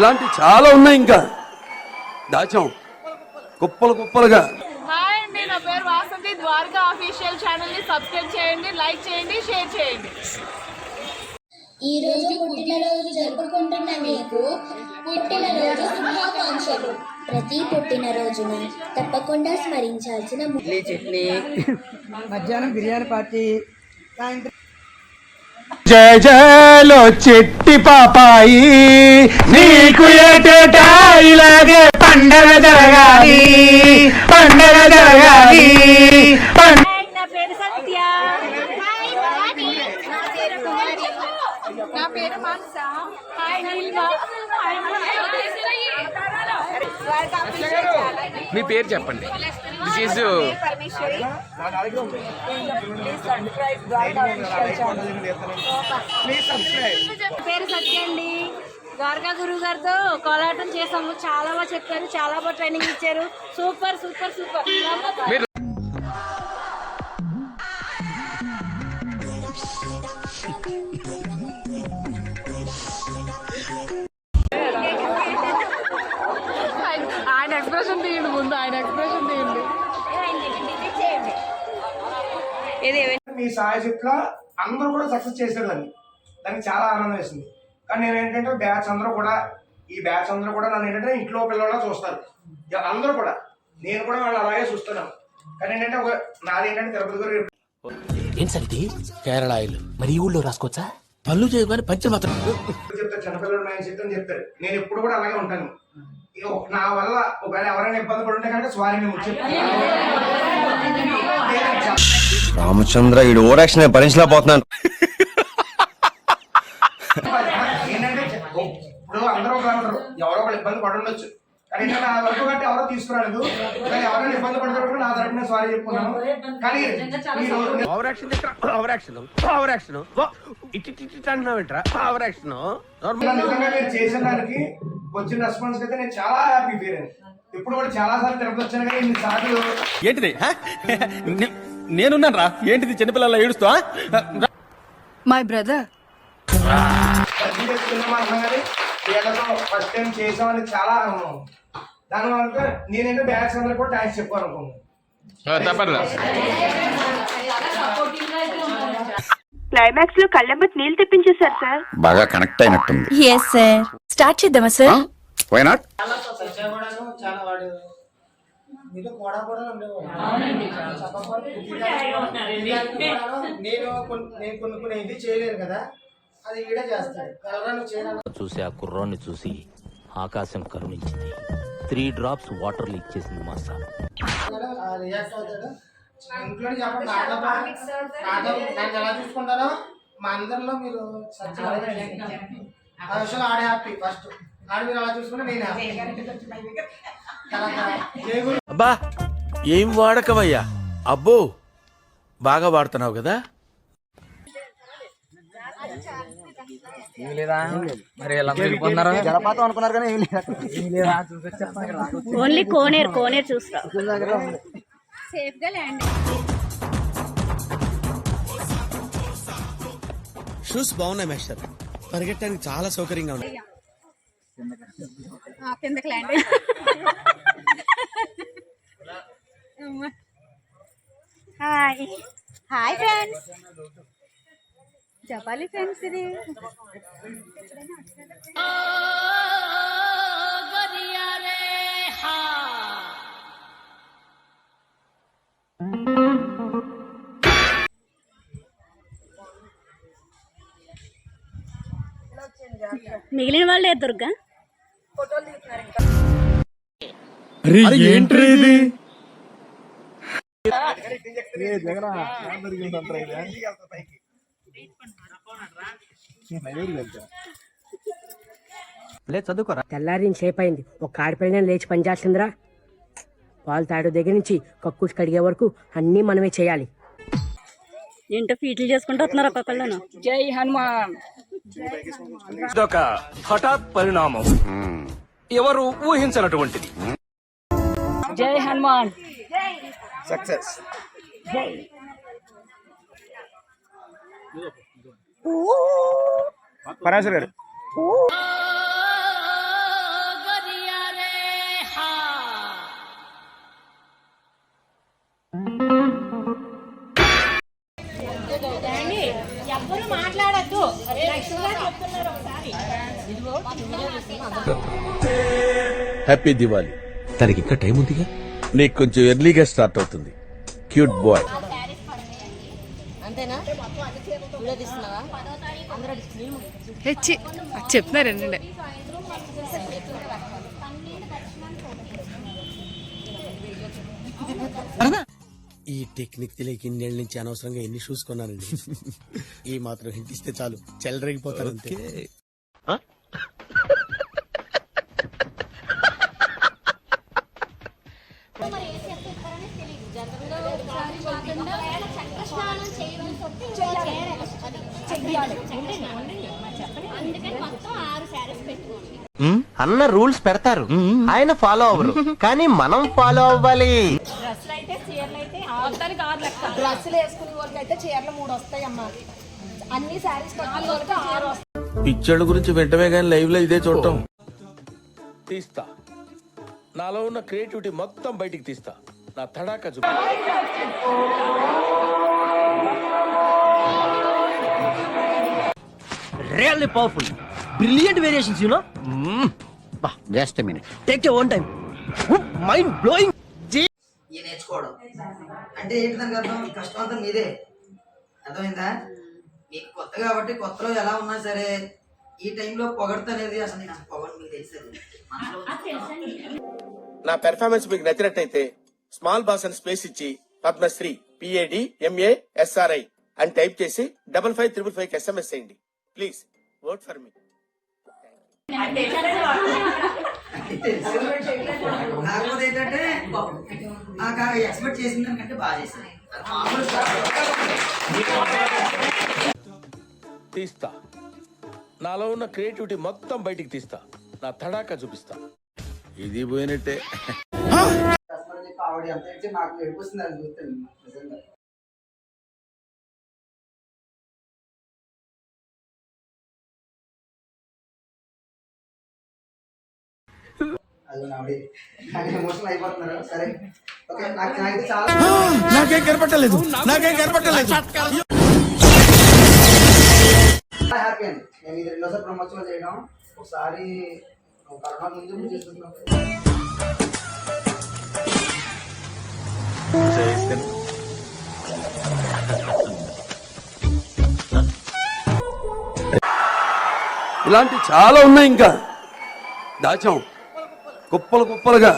ఇలాంటి చాలా ఉన్నాయి ఇంకా. దాచాం. కుప్పలు కుప్పలుగా. హాయ్ అండి నా పేరు వాసంతి. ద్వారకా అఫీషియల్ ఛానల్ని సబ్స్క్రైబ్ చేయండి లైక్ చేయండి షేర్ చేయండి. ఈ రోజు పుట్టినరోజు జరుపుకుంటున్న మీకు పుట్టినరోజు శుభాకాంక్షలు. ప్రతి పుట్టినరోజును తప్పకుండా స్మరించాల్సిన చట్నీ మధ్యాహ్నం బిర్యానీ పార్టీ సాయంత్రం జయ జయలో చెట్టి పాపాయి. నీకు ఏటేటా ఇలాగే పండగ జరగాలి. పండగ జరగాలి. పండగ నా పేరు సత్య. నా పేరు మానస. హాయ్ నీల్మ. మీ పేరు చెప్పండి. దిస్ ఈజ్ పేరు సత్య అండి ద్వారకా గురువు గారితో కోలాటం చేసాము చాలా బాగా చెప్పారు. చాలా బాగా ట్రైనింగ్ ఇచ్చారు. సూపర్ సూపర్ సూపర్ ఆయన ఎక్స్ప్రెషన్ తీయండి ముందు. ఆయన ఎక్స్ప్రెషన్ తీయండి మీ సాయశక్తిలో అందరూ కూడా సక్సెస్ చేసేదాన్ని దానికి చాలా ఆనందం వేసింది. కానీ నేను ఏంటంటే బ్యాచ్ అందరూ కూడా ఈ బ్యాచ్ అందరూ కూడా నన్ను ఏంటంటే ఇంట్లో పిల్లలా చూస్తారు. అందరూ కూడా. నేను కూడా వాళ్ళు అలాగే చూస్తున్నాను. కానీ ఏంటంటే ఒక నాది ఏంటంటే తిరుపతి గారు ఏం సరిది కేరళ ఆయిల్. మరి ఈ ఊళ్ళో రాసుకోవచ్చా? పళ్ళు చేయగానే పంచర్ మాత్రం. చెప్తారు చిన్నపిల్లడు మైండ్ సెట్ అని చెప్తారు. నేను ఎప్పుడు కూడా అలాగే ఉంటాను. నా వల్ల ఒకవేళ ఎవరైనా ఇబ్బంది పడి ఉంటే కనుక స్వారీ చెప్తాను రామచంద్ర ఈ ఓరాక్షన్ భరించలేకపోతున్నాను ఏంటంటే ఇప్పుడు అందరూ ఒక ఉంటారు ఎవరో ఒకరు ఇబ్బంది పడి ఉండొచ్చు. కానీ నా వరకు కంటే ఎవరో తీసుకురాలేదు. కానీ ఎవరైనా ఇబ్బంది పడుతున్నప్పుడు నా తరపున సారీ చెప్పుకున్నాను కానీ over action over action over action ఇట్టి ఇట్టి అంటున్నావు ఏంట్రా ఓవర్ యాక్షన్ ఇలా నిజంగా నేను చేసిన దానికి వచ్చిన రెస్పాన్స్ అయితే నేను చాలా హ్యాపీ ఫీల్ అయ్యాను. ఇప్పుడు కూడా చాలా సార్లు తిరుపతి వచ్చాను కానీ ఇన్ని సార్లు ఏంటిది? నేనున్నాను రా. ఏంటిది? చిన్నపిల్లల ఏడుస్తా మై బ్రదర్ వీళ్ళతో ఫస్ట్ టైం చేసామని చాలా ఆనందం దానివల్ల నేనేంటో బ్యాగ్స్ అందరూ కూడా థ్యాంక్స్ చెప్పాలనుకున్నాను తప్పదు క్లైమాక్స్లో కళ్ళెంబట్ నీళ్ళు తెప్పించేశారు సార్. బాగా కనెక్ట్ అయినట్టుంది. ఎస్ సార్ స్టార్ట్ చేద్దామా సార్ వై నాట్ చాలా వాడు. మీతో కూడా కూడా నేను కొన్ని- నేను కొన్ని కొన్ని ఇది చేయలేను కదా. అది ఈడే చేస్తాడు. కలరాను చేయను. చూసి ఆ కుర్రాన్ని చూసి ఆకాశం కరుణించింది. త్రీ డ్రాప్స్ వాటర్ లీక్ చేసింది మా సార్. రియాక్ట్ అవుతాడు. ఇంట్లో చెప్పండి నాతో పాటు నాతో నన్ను ఎలా చూసుకుంటారో మా అందరిలో మీరు ఆడే హ్యాపీ ఫస్ట్. ఆడు మీరు అలా చూసుకుంటే నేను హ్యాపీ. అబ్బా ఏం వాడకవయ్యా అబ్బో బాగా వాడుతున్నావు కదా? జలపాతం అనుకున్నారు కానీ ఏం లేదు? ఓన్లీ కోనేరు కోనేరు చూస్తా. షూస్ బాగున్నాయి మేస్టర్ పరిగెట్టడానికి చాలా సౌకర్యంగా ఉంది కిందకి ల్యాండ్ హాయ్. హాయ్ ఫ్రెండ్స్ చెప్పాలి ఫ్రెండ్స్ ఇది. మిగిలిన వాళ్ళే దుర్గా. ఏంట్రీ ఇది? తెల్లారిన సేపు అయింది ఒక ఆడపిల్లని లేచి పనిచేస్తుందిరా పాలు తాడు దగ్గర నుంచి కక్కుస్ కడిగే వరకు అన్నీ మనమే చేయాలి. ఏంటో ఫీట్లు చేసుకుంటూ వస్తున్నారు ఒక్కొక్కళ్ళను. జై హనుమాన్. ఇదొక హఠాత్ పరిణామం. ఎవరు ఊహించినటువంటిది. జై హనుమాన్. సక్సెస్. పరాశర్ గారు. ఎవ్వరు మాట్లాడద్దు. చెప్తున్నారు ఒకసారి. ఇదిగో హ్యాపీ దివాలి తనకి ఇంకా టైం ఉందిగా? నీకు కొంచెం ఎర్లీగా స్టార్ట్ అవుతుంది. క్యూట్ బాయ్ అంతేనా? హెచ్చి చెప్తున్నారండి ఈ టెక్నిక్ తెలియక ఇన్నేళ్ళ నుంచి అనవసరంగా ఎన్ని షూస్ కొన్నానండి? ఈ మాత్రం హింట్ ఇస్తే చాలు. చెల్లరగిపోతారు అంతే. అన్న రూల్స్ పెడతారు. ఆయన ఫాలో అవ్వరు. కానీ మనం ఫాలో అవ్వాలి. డ్రెస్సులు అయితే చీరలు అయితే మొత్తానికి ఆరు లెక్క. డ్రెస్సులు వేసుకునే వాళ్ళకి అయితే చీరలు మూడు వస్తాయి అమ్మా. అన్ని శారీస్ వాళ్ళకి ఆరు వస్తాయి. పిచ్చోళ్ళ గురించి వెంటనే కానీ లైవ్లో ఇదే చూడటం. తీస్తా. నాలో ఉన్న క్రియేటివిటీ మొత్తం బయటికి తీస్తా. నా తడాక చూపు. Really powerful. Brilliant variations you know just minute take you own time mind blowing అంటే ఏంటి దానికి అర్థం? కష్టం అంతా మీదే. అర్థమైందా? మీకు కొత్త కాబట్టి కొత్తలో ఎలా ఉన్నా సరే ఈ టైంలో పొగడత అనేది అసలు నేను అసలు పొగడు మీకు తెలిసేది మనసులో నా పెర్ఫార్మెన్స్ మీకు నచ్చినట్టయితే స్మాల్ బాస్ అని స్పేస్ ఇచ్చి Padmashri P A D M A SRI అని టైప్ చేసి double five triple five SMS చేయండి. ప్లీజ్ వర్క్ ఫర్ మీ కాకపోతే ఏంటంటే నాకు ఎక్స్పెక్ట్ చేసిన దానికంటే బాగా చేశాను తీస్తా. నాలో ఉన్న క్రియేటివిటీ మొత్తం బయటికి తీస్తా. నా తడాక చూపిస్తా. ఇది పోయినట్టే. నాకు అది చూస్తాను అది ఆవిడ. నాకు ఎమోషనల్ అయిపోతున్నారు. సరే. ఓకే నాకు నాకు చాలా నాకేం కనపట్టలేదు నాకేం కనపట్టలేదు హ్యాపీ అండి. నేను ఇది రెండోసారి చేయడం. ఒకసారి కరోనా ముందు చేస్తున్నాం ఇలాంటి చాలా ఉన్నాయి ఇంకా. దాచాం. కుప్పలు కుప్పలుగా